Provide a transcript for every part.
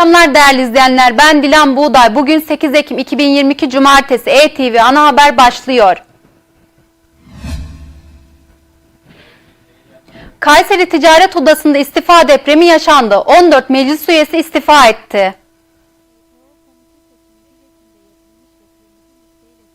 akşamlar değerli izleyenler. Ben Dilan Buğday. Bugün 8 Ekim 2022 Cumartesi ETV Ana Haber başlıyor. Kayseri Ticaret Odası'nda istifa depremi yaşandı. 14 meclis üyesi istifa etti.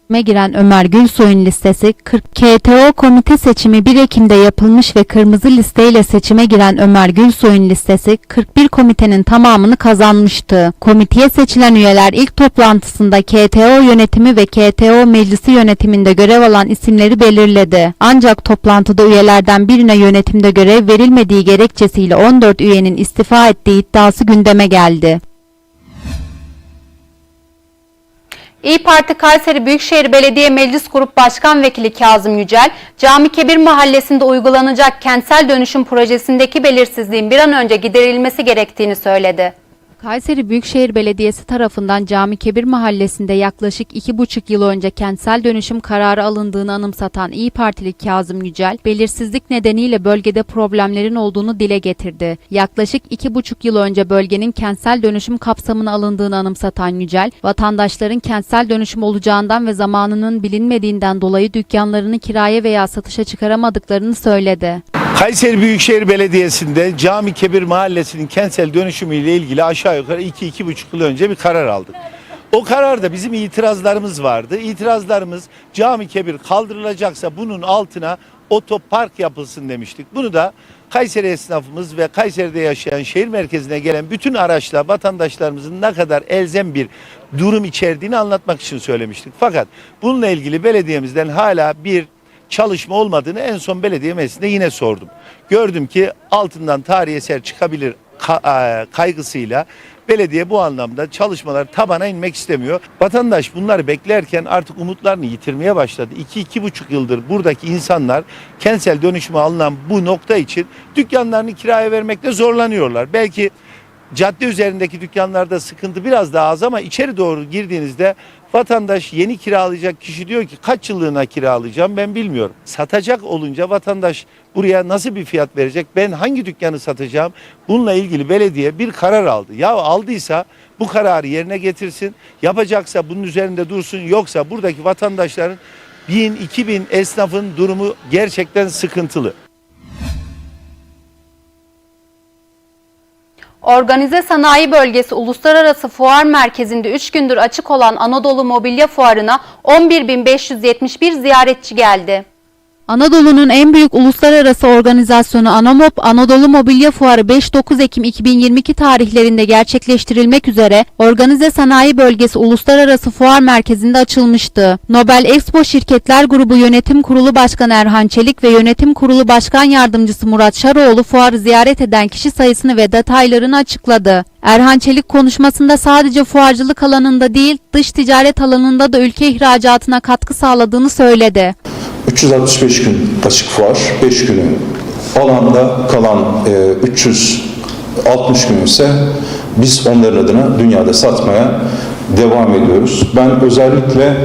Me giren Ömer Gülsoy'un listesi 40 KTO komite seçimi 1 Ekim'de yapılmış ve kırmızı listeyle seçime giren Ömer Gülsoy'un listesi 41 komitenin tamamını kazanmıştı. Komiteye seçilen üyeler ilk toplantısında KTO yönetimi ve KTO meclisi yönetiminde görev alan isimleri belirledi. Ancak toplantıda üyelerden birine yönetimde görev verilmediği gerekçesiyle 14 üyenin istifa ettiği iddiası gündeme geldi. İyi Parti Kayseri Büyükşehir Belediye Meclis Grup Başkan Vekili Kazım Yücel, Cami Kebir Mahallesi'nde uygulanacak kentsel dönüşüm projesindeki belirsizliğin bir an önce giderilmesi gerektiğini söyledi. Kayseri Büyükşehir Belediyesi tarafından Cami Kebir Mahallesi'nde yaklaşık iki buçuk yıl önce kentsel dönüşüm kararı alındığını anımsatan İyi Partili Kazım Yücel, belirsizlik nedeniyle bölgede problemlerin olduğunu dile getirdi. Yaklaşık iki buçuk yıl önce bölgenin kentsel dönüşüm kapsamına alındığını anımsatan Yücel, vatandaşların kentsel dönüşüm olacağından ve zamanının bilinmediğinden dolayı dükkanlarını kiraya veya satışa çıkaramadıklarını söyledi. Kayseri Büyükşehir Belediyesi'nde Cami Kebir Mahallesi'nin kentsel dönüşümüyle ilgili aşağı yukarı 2-2,5 yıl önce bir karar aldık. O kararda bizim itirazlarımız vardı. İtirazlarımız Cami Kebir kaldırılacaksa bunun altına otopark yapılsın demiştik. Bunu da Kayseri esnafımız ve Kayseri'de yaşayan şehir merkezine gelen bütün araçla vatandaşlarımızın ne kadar elzem bir durum içerdiğini anlatmak için söylemiştik. Fakat bununla ilgili belediyemizden hala bir çalışma olmadığını en son belediye meclisinde yine sordum. Gördüm ki altından tarihi eser çıkabilir ka- e, kaygısıyla belediye bu anlamda çalışmalar tabana inmek istemiyor. Vatandaş bunları beklerken artık umutlarını yitirmeye başladı. 2-2,5 yıldır buradaki insanlar kentsel dönüşüme alınan bu nokta için dükkanlarını kiraya vermekte zorlanıyorlar. Belki cadde üzerindeki dükkanlarda sıkıntı biraz daha az ama içeri doğru girdiğinizde vatandaş yeni kiralayacak kişi diyor ki kaç yıllığına kiralayacağım ben bilmiyorum. Satacak olunca vatandaş buraya nasıl bir fiyat verecek? Ben hangi dükkanı satacağım? Bununla ilgili belediye bir karar aldı. Ya aldıysa bu kararı yerine getirsin. Yapacaksa bunun üzerinde dursun. Yoksa buradaki vatandaşların 1000 2000 esnafın durumu gerçekten sıkıntılı. Organize Sanayi Bölgesi Uluslararası Fuar Merkezi'nde 3 gündür açık olan Anadolu Mobilya Fuarı'na 11.571 ziyaretçi geldi. Anadolu'nun en büyük uluslararası organizasyonu Anomop Anadolu Mobilya Fuarı 5-9 Ekim 2022 tarihlerinde gerçekleştirilmek üzere Organize Sanayi Bölgesi Uluslararası Fuar Merkezi'nde açılmıştı. Nobel Expo Şirketler Grubu Yönetim Kurulu Başkanı Erhan Çelik ve Yönetim Kurulu Başkan Yardımcısı Murat Şaroğlu fuarı ziyaret eden kişi sayısını ve detaylarını açıkladı. Erhan Çelik konuşmasında sadece fuarcılık alanında değil, dış ticaret alanında da ülke ihracatına katkı sağladığını söyledi. 365 gün açık fuar, 5 günü alanda kalan e, 360 gün ise biz onların adına dünyada satmaya devam ediyoruz. Ben özellikle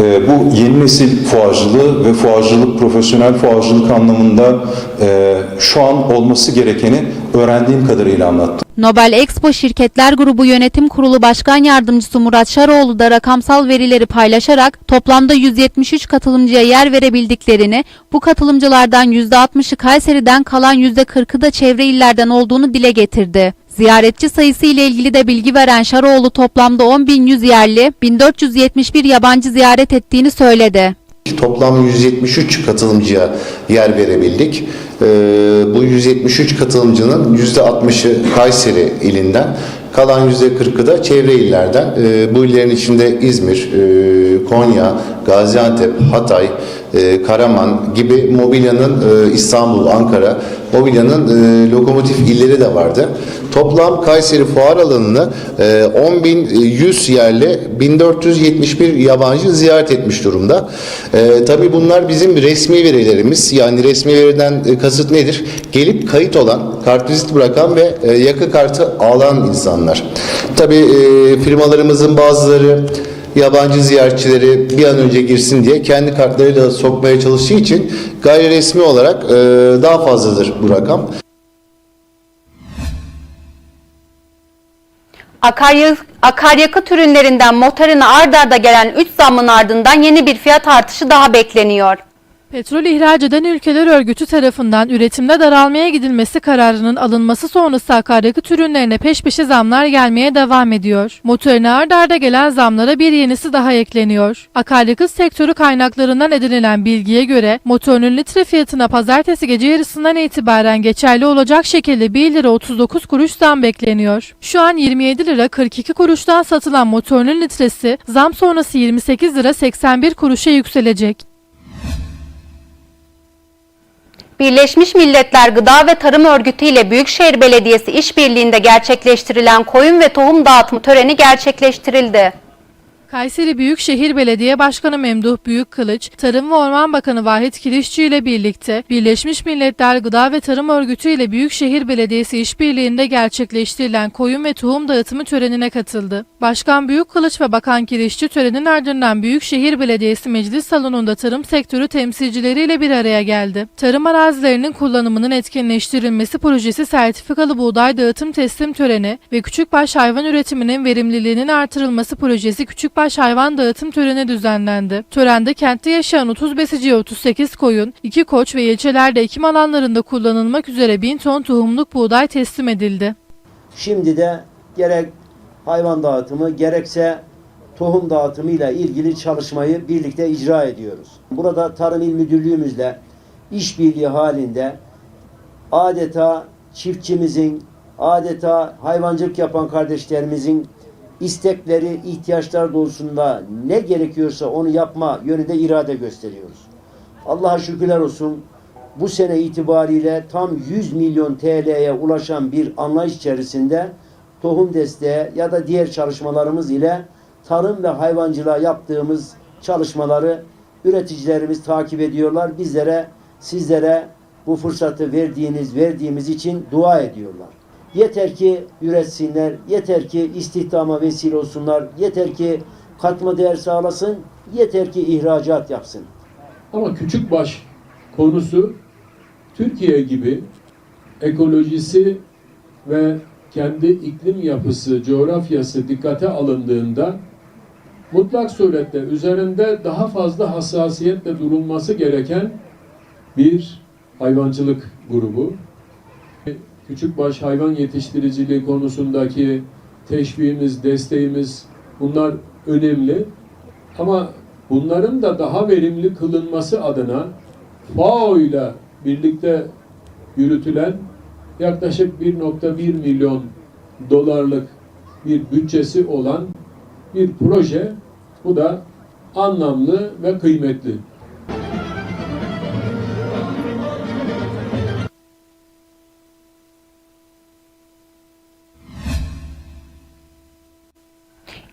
e, bu yeni nesil fuarcılığı ve fuarcılık, profesyonel fuarcılık anlamında e, şu an olması gerekeni öğrendiğim kadarıyla anlattım. Nobel Expo Şirketler Grubu Yönetim Kurulu Başkan Yardımcısı Murat Şaroğlu da rakamsal verileri paylaşarak toplamda 173 katılımcıya yer verebildiklerini, bu katılımcılardan %60'ı Kayseri'den kalan %40'ı da çevre illerden olduğunu dile getirdi. Ziyaretçi sayısı ile ilgili de bilgi veren Şaroğlu toplamda 10.100 yerli, 1471 yabancı ziyaret ettiğini söyledi. Toplam 173 katılımcıya yer verebildik. Ee, bu 173 katılımcının %60'ı Kayseri ilinden, kalan %40'ı da çevre illerden. Ee, bu illerin içinde İzmir, e, Konya, Gaziantep, Hatay, e, Karaman gibi mobilyanın e, İstanbul, Ankara mobilyanın e, lokomotif illeri de vardı. Toplam Kayseri fuar alanını e, 10.100 yerli 1471 yabancı ziyaret etmiş durumda. E, tabii bunlar bizim resmi verilerimiz. Yani resmi veriden kasıt nedir? Gelip kayıt olan, kartvizit bırakan ve e, yakı kartı alan insanlar. Tabii firmalarımızın bazıları yabancı ziyaretçileri bir an önce girsin diye kendi kartlarıyla sokmaya çalıştığı için gayri resmi olarak e, daha fazladır bu rakam. Akaryakıt, akaryakıt ürünlerinden motorine ard arda gelen 3 zammın ardından yeni bir fiyat artışı daha bekleniyor. Petrol ihraç eden ülkeler örgütü tarafından üretimde daralmaya gidilmesi kararının alınması sonrası akaryakıt ürünlerine peş peşe zamlar gelmeye devam ediyor. Motorine ard arda gelen zamlara bir yenisi daha ekleniyor. Akaryakıt sektörü kaynaklarından edinilen bilgiye göre motorunun litre fiyatına pazartesi gece yarısından itibaren geçerli olacak şekilde 1 lira 39 kuruş zam bekleniyor. Şu an 27 lira 42 kuruştan satılan motorunun litresi zam sonrası 28 lira 81 kuruşa yükselecek. Birleşmiş Milletler Gıda ve Tarım Örgütü ile Büyükşehir Belediyesi işbirliğinde gerçekleştirilen koyun ve tohum dağıtımı töreni gerçekleştirildi. Kayseri Büyükşehir Belediye Başkanı Memduh Büyükkılıç, Tarım ve Orman Bakanı Vahit Kirişçi ile birlikte Birleşmiş Milletler Gıda ve Tarım Örgütü ile Büyükşehir Belediyesi işbirliğinde gerçekleştirilen koyun ve tohum dağıtımı törenine katıldı. Başkan Büyükkılıç ve Bakan Kirişçi törenin ardından Büyükşehir Belediyesi Meclis Salonu'nda tarım sektörü temsilcileriyle bir araya geldi. Tarım arazilerinin kullanımının etkinleştirilmesi projesi sertifikalı buğday dağıtım teslim töreni ve küçükbaş hayvan üretiminin verimliliğinin artırılması projesi küçükbaş hayvan dağıtım töreni düzenlendi. Törende kentte yaşayan 30 besiciye 38 koyun, 2 koç ve ilçelerde ekim alanlarında kullanılmak üzere 1000 ton tohumluk buğday teslim edildi. Şimdi de gerek hayvan dağıtımı gerekse tohum dağıtımı ile ilgili çalışmayı birlikte icra ediyoruz. Burada Tarım İl Müdürlüğümüzle işbirliği halinde adeta çiftçimizin, adeta hayvancılık yapan kardeşlerimizin istekleri, ihtiyaçlar doğrultusunda ne gerekiyorsa onu yapma yönünde irade gösteriyoruz. Allah'a şükürler olsun bu sene itibariyle tam 100 milyon TL'ye ulaşan bir anlayış içerisinde tohum desteği ya da diğer çalışmalarımız ile tarım ve hayvancılığa yaptığımız çalışmaları üreticilerimiz takip ediyorlar. Bizlere, sizlere bu fırsatı verdiğiniz, verdiğimiz için dua ediyorlar. Yeter ki üretsinler, yeter ki istihdama vesile olsunlar, yeter ki katma değer sağlasın, yeter ki ihracat yapsın. Ama küçükbaş konusu Türkiye gibi ekolojisi ve kendi iklim yapısı, coğrafyası dikkate alındığında mutlak surette üzerinde daha fazla hassasiyetle durulması gereken bir hayvancılık grubu. Küçükbaş hayvan yetiştiriciliği konusundaki teşviğimiz, desteğimiz bunlar önemli. Ama bunların da daha verimli kılınması adına FAO ile birlikte yürütülen yaklaşık 1.1 milyon dolarlık bir bütçesi olan bir proje. Bu da anlamlı ve kıymetli.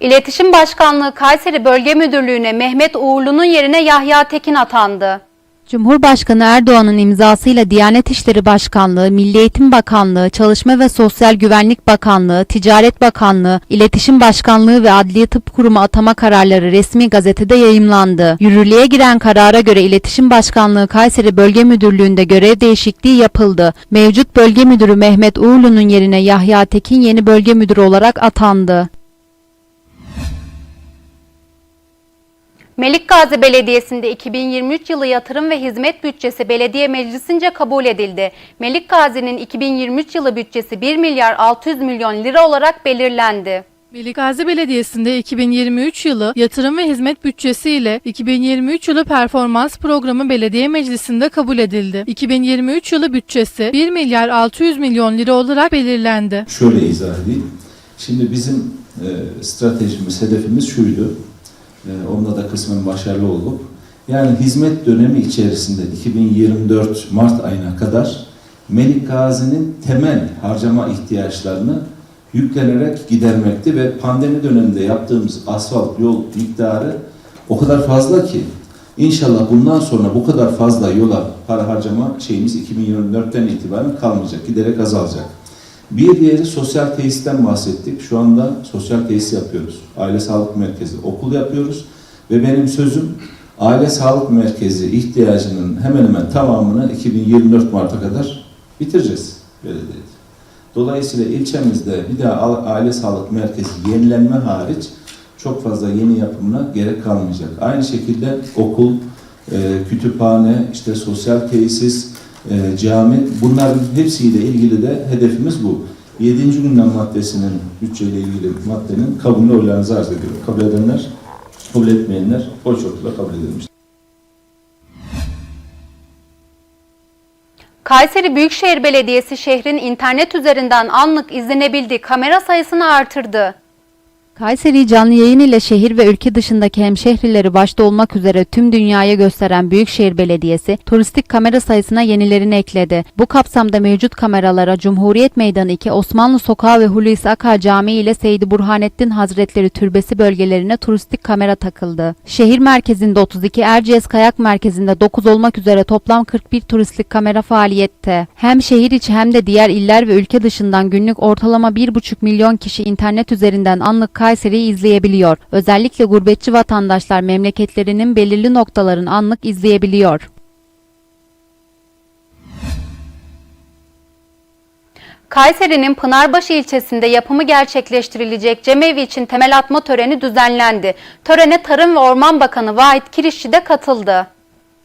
İletişim Başkanlığı Kayseri Bölge Müdürlüğü'ne Mehmet Uğurlu'nun yerine Yahya Tekin atandı. Cumhurbaşkanı Erdoğan'ın imzasıyla Diyanet İşleri Başkanlığı, Milli Eğitim Bakanlığı, Çalışma ve Sosyal Güvenlik Bakanlığı, Ticaret Bakanlığı, İletişim Başkanlığı ve Adliye Tıp Kurumu atama kararları resmi gazetede yayımlandı. Yürürlüğe giren karara göre İletişim Başkanlığı Kayseri Bölge Müdürlüğü'nde görev değişikliği yapıldı. Mevcut Bölge Müdürü Mehmet Uğurlu'nun yerine Yahya Tekin yeni bölge müdürü olarak atandı. Melikgazi Belediyesi'nde 2023 yılı yatırım ve hizmet bütçesi belediye meclisince kabul edildi. Melikgazi'nin 2023 yılı bütçesi 1 milyar 600 milyon lira olarak belirlendi. Melikgazi Belediyesi'nde 2023 yılı yatırım ve hizmet bütçesi ile 2023 yılı performans programı belediye meclisinde kabul edildi. 2023 yılı bütçesi 1 milyar 600 milyon lira olarak belirlendi. Şöyle izah edeyim. Şimdi bizim e, stratejimiz, hedefimiz şuydu. E, da kısmen başarılı olduk. Yani hizmet dönemi içerisinde 2024 Mart ayına kadar Melik Gazi'nin temel harcama ihtiyaçlarını yüklenerek gidermekti ve pandemi döneminde yaptığımız asfalt yol miktarı o kadar fazla ki inşallah bundan sonra bu kadar fazla yola para harcama şeyimiz 2024'ten itibaren kalmayacak, giderek azalacak. Bir diğeri sosyal tesisten bahsettik. Şu anda sosyal tesis yapıyoruz. Aile sağlık merkezi, okul yapıyoruz. Ve benim sözüm aile sağlık merkezi ihtiyacının hemen hemen tamamını 2024 Mart'a kadar bitireceğiz belediyede. Dolayısıyla ilçemizde bir daha aile sağlık merkezi yenilenme hariç çok fazla yeni yapımına gerek kalmayacak. Aynı şekilde okul, e, kütüphane, işte sosyal tesis, e, cami bunların hepsiyle ilgili de hedefimiz bu. 7. gündem maddesinin bütçeyle ilgili maddenin kabulünü oylarınıza arz ediyorum. Kabul edenler, kabul etmeyenler oy çokluğuyla kabul edilmiştir. Kayseri Büyükşehir Belediyesi şehrin internet üzerinden anlık izlenebildiği kamera sayısını artırdı. Kayseri canlı yayın ile şehir ve ülke dışındaki hemşehrileri başta olmak üzere tüm dünyaya gösteren Büyükşehir Belediyesi, turistik kamera sayısına yenilerini ekledi. Bu kapsamda mevcut kameralara Cumhuriyet Meydanı 2, Osmanlı Sokağı ve Hulusi Akar Camii ile Seydi Burhanettin Hazretleri Türbesi bölgelerine turistik kamera takıldı. Şehir merkezinde 32, Erciyes Kayak Merkezi'nde 9 olmak üzere toplam 41 turistlik kamera faaliyette. Hem şehir içi hem de diğer iller ve ülke dışından günlük ortalama 1,5 milyon kişi internet üzerinden anlık Kayseri'yi izleyebiliyor. Özellikle gurbetçi vatandaşlar memleketlerinin belirli noktalarını anlık izleyebiliyor. Kayseri'nin Pınarbaşı ilçesinde yapımı gerçekleştirilecek cemevi için temel atma töreni düzenlendi. Törene Tarım ve Orman Bakanı Vahit Kirişçi de katıldı.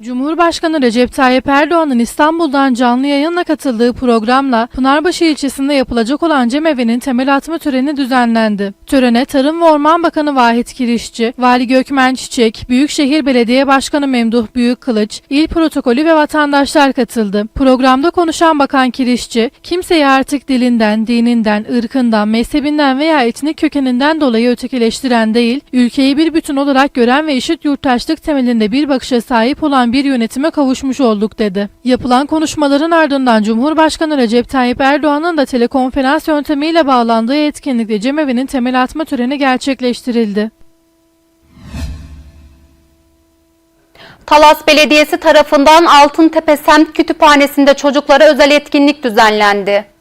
Cumhurbaşkanı Recep Tayyip Erdoğan'ın İstanbul'dan canlı yayınla katıldığı programla Pınarbaşı ilçesinde yapılacak olan cemevi'nin temel atma töreni düzenlendi. Törene Tarım ve Orman Bakanı Vahit Kirişçi, Vali Gökmen Çiçek, Büyükşehir Belediye Başkanı Memduh Büyükkılıç, il protokolü ve vatandaşlar katıldı. Programda konuşan Bakan Kirişçi, kimseyi artık dilinden, dininden, ırkından, mezhebinden veya etnik kökeninden dolayı ötekileştiren değil, ülkeyi bir bütün olarak gören ve eşit yurttaşlık temelinde bir bakışa sahip olan bir yönetime kavuşmuş olduk dedi. Yapılan konuşmaların ardından Cumhurbaşkanı Recep Tayyip Erdoğan'ın da telekonferans yöntemiyle bağlandığı etkinlikte cemevi'nin temel atma töreni gerçekleştirildi. Talas Belediyesi tarafından Altıntepe Semt Kütüphanesi'nde çocuklara özel etkinlik düzenlendi.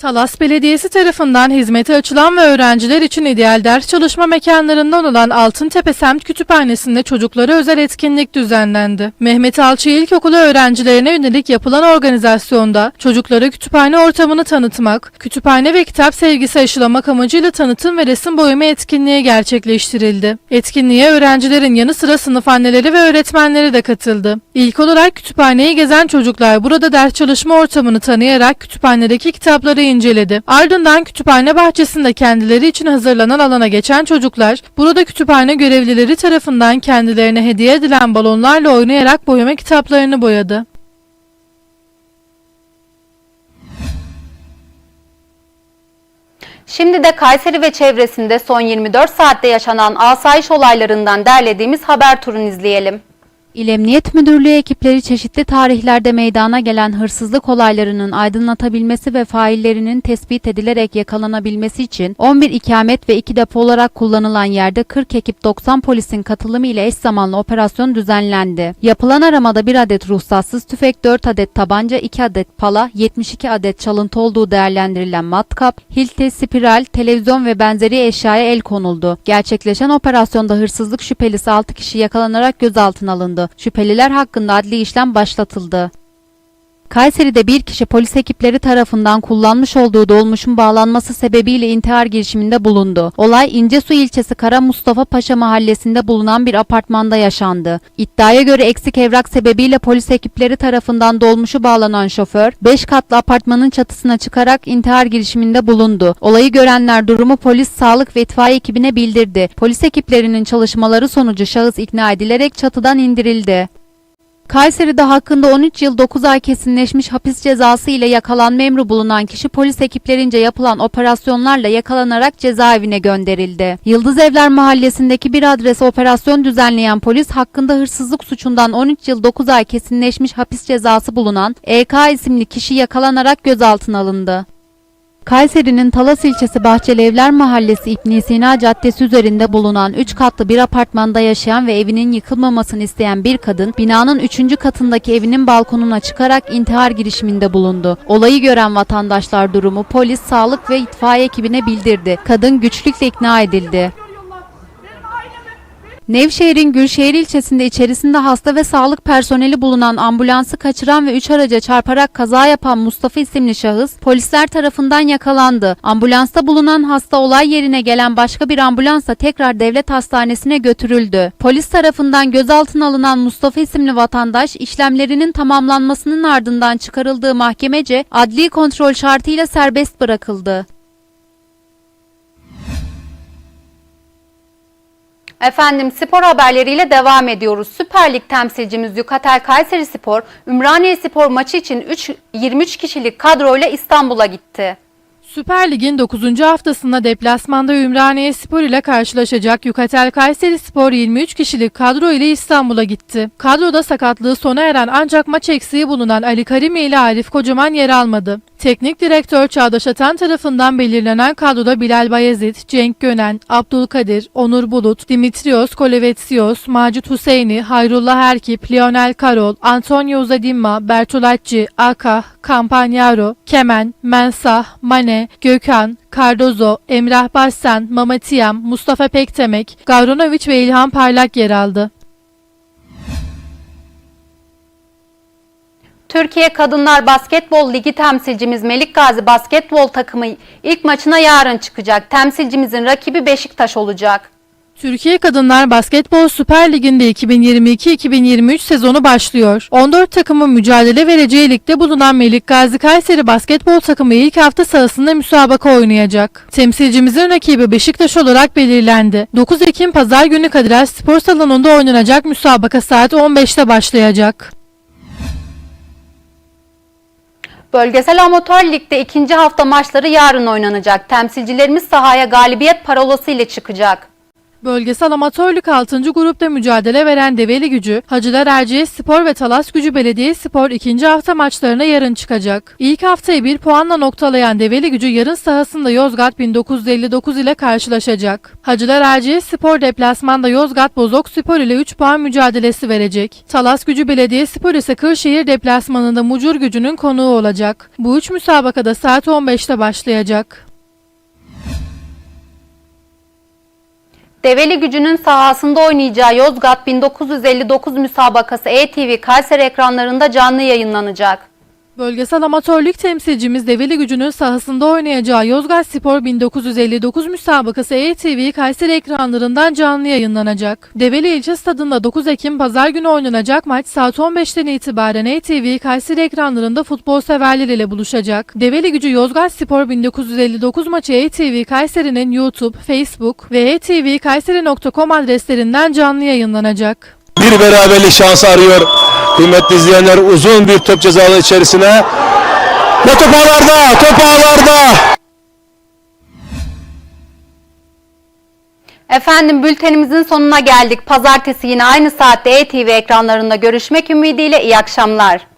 Talas Belediyesi tarafından hizmete açılan ve öğrenciler için ideal ders çalışma mekanlarından olan Altıntepe Semt Kütüphanesi'nde çocuklara özel etkinlik düzenlendi. Mehmet Alçı İlkokulu öğrencilerine yönelik yapılan organizasyonda çocuklara kütüphane ortamını tanıtmak, kütüphane ve kitap sevgisi aşılamak amacıyla tanıtım ve resim boyama etkinliği gerçekleştirildi. Etkinliğe öğrencilerin yanı sıra sınıf anneleri ve öğretmenleri de katıldı. İlk olarak kütüphaneyi gezen çocuklar burada ders çalışma ortamını tanıyarak kütüphanedeki kitapları inceledi. Ardından kütüphane bahçesinde kendileri için hazırlanan alana geçen çocuklar, burada kütüphane görevlileri tarafından kendilerine hediye edilen balonlarla oynayarak boyama kitaplarını boyadı. Şimdi de Kayseri ve çevresinde son 24 saatte yaşanan asayiş olaylarından derlediğimiz haber turunu izleyelim. İl Emniyet Müdürlüğü ekipleri çeşitli tarihlerde meydana gelen hırsızlık olaylarının aydınlatabilmesi ve faillerinin tespit edilerek yakalanabilmesi için 11 ikamet ve 2 depo olarak kullanılan yerde 40 ekip 90 polisin katılımı ile eş zamanlı operasyon düzenlendi. Yapılan aramada 1 adet ruhsatsız tüfek, 4 adet tabanca, 2 adet pala, 72 adet çalıntı olduğu değerlendirilen matkap, hilte, spiral, televizyon ve benzeri eşyaya el konuldu. Gerçekleşen operasyonda hırsızlık şüphelisi 6 kişi yakalanarak gözaltına alındı. Şüpheliler hakkında adli işlem başlatıldı. Kayseri'de bir kişi polis ekipleri tarafından kullanmış olduğu dolmuşun bağlanması sebebiyle intihar girişiminde bulundu. Olay İncesu ilçesi Kara Mustafa Paşa mahallesinde bulunan bir apartmanda yaşandı. İddiaya göre eksik evrak sebebiyle polis ekipleri tarafından dolmuşu bağlanan şoför 5 katlı apartmanın çatısına çıkarak intihar girişiminde bulundu. Olayı görenler durumu polis, sağlık ve itfaiye ekibine bildirdi. Polis ekiplerinin çalışmaları sonucu şahıs ikna edilerek çatıdan indirildi. Kayseri'de hakkında 13 yıl 9 ay kesinleşmiş hapis cezası ile yakalanma emri bulunan kişi polis ekiplerince yapılan operasyonlarla yakalanarak cezaevine gönderildi. Yıldız Evler Mahallesi'ndeki bir adrese operasyon düzenleyen polis hakkında hırsızlık suçundan 13 yıl 9 ay kesinleşmiş hapis cezası bulunan EK isimli kişi yakalanarak gözaltına alındı. Kayseri'nin Talas ilçesi Bahçelievler Mahallesi İbn Sina Caddesi üzerinde bulunan 3 katlı bir apartmanda yaşayan ve evinin yıkılmamasını isteyen bir kadın, binanın 3. katındaki evinin balkonuna çıkarak intihar girişiminde bulundu. Olayı gören vatandaşlar durumu polis, sağlık ve itfaiye ekibine bildirdi. Kadın güçlükle ikna edildi. Nevşehir'in Gülşehir ilçesinde içerisinde hasta ve sağlık personeli bulunan ambulansı kaçıran ve 3 araca çarparak kaza yapan Mustafa isimli şahıs polisler tarafından yakalandı. Ambulansta bulunan hasta olay yerine gelen başka bir ambulansla tekrar devlet hastanesine götürüldü. Polis tarafından gözaltına alınan Mustafa isimli vatandaş işlemlerinin tamamlanmasının ardından çıkarıldığı mahkemece adli kontrol şartıyla serbest bırakıldı. Efendim spor haberleriyle devam ediyoruz. Süper Lig temsilcimiz Yukatel Kayseri Spor, Ümraniye Spor maçı için 3, 23 kişilik kadroyla İstanbul'a gitti. Süper Lig'in 9. haftasında deplasmanda Ümraniye Spor ile karşılaşacak Yukatel Kayseri Spor 23 kişilik kadro ile İstanbul'a gitti. Kadroda sakatlığı sona eren ancak maç eksiği bulunan Ali Karimi ile Arif Kocaman yer almadı. Teknik direktör Çağdaş Atan tarafından belirlenen kadroda Bilal Bayezid, Cenk Gönen, Abdülkadir, Onur Bulut, Dimitrios Kolevetsios, Macit Hüseyini, Hayrullah Erkip, Lionel Karol, Antonio Zadimma, Bertolacci, Aka, Campagnaro, Kemen, Mensah, Mane, Gökhan, Cardozo, Emrah Başsen, Mamatiyam, Mustafa Pektemek, Gavronovic ve İlhan Parlak yer aldı. Türkiye Kadınlar Basketbol Ligi temsilcimiz Melik Gazi Basketbol takımı ilk maçına yarın çıkacak. Temsilcimizin rakibi Beşiktaş olacak. Türkiye Kadınlar Basketbol Süper Ligi'nde 2022-2023 sezonu başlıyor. 14 takımın mücadele vereceği ligde bulunan Melik Gazi Kayseri Basketbol takımı ilk hafta sahasında müsabaka oynayacak. Temsilcimizin rakibi Beşiktaş olarak belirlendi. 9 Ekim Pazar günü Kadir Spor Salonu'nda oynanacak müsabaka saat 15'te başlayacak. Bölgesel Amatör Lig'de ikinci hafta maçları yarın oynanacak. Temsilcilerimiz sahaya galibiyet parolası ile çıkacak. Bölgesel amatörlük 6. grupta mücadele veren Develi Gücü, Hacılar Erciyes Spor ve Talas Gücü Belediye Spor ikinci hafta maçlarına yarın çıkacak. İlk haftayı bir puanla noktalayan Develi Gücü yarın sahasında Yozgat 1959 ile karşılaşacak. Hacılar Erciyes Spor deplasmanda Yozgat Bozok Spor ile 3 puan mücadelesi verecek. Talas Gücü Belediye Spor ise Kırşehir deplasmanında Mucur Gücü'nün konuğu olacak. Bu üç müsabakada saat 15'te başlayacak. Develi gücünün sahasında oynayacağı Yozgat 1959 müsabakası ETV Kayseri ekranlarında canlı yayınlanacak. Bölgesel amatörlük temsilcimiz Develi Gücü'nün sahasında oynayacağı Yozgat Spor 1959 müsabakası ETV Kayseri ekranlarından canlı yayınlanacak. Develi ilçe stadında 9 Ekim pazar günü oynanacak maç saat 15'ten itibaren ETV Kayseri ekranlarında futbol severler ile buluşacak. Develi Gücü Yozgat Spor 1959 maçı ETV Kayseri'nin YouTube, Facebook ve etvkayseri.com adreslerinden canlı yayınlanacak. bir beraberlik şansı arıyor. Kıymetli izleyenler uzun bir top cezalı içerisine. Ve top ağlarda, top ağlarda. Efendim bültenimizin sonuna geldik. Pazartesi yine aynı saatte ETV ekranlarında görüşmek ümidiyle iyi akşamlar.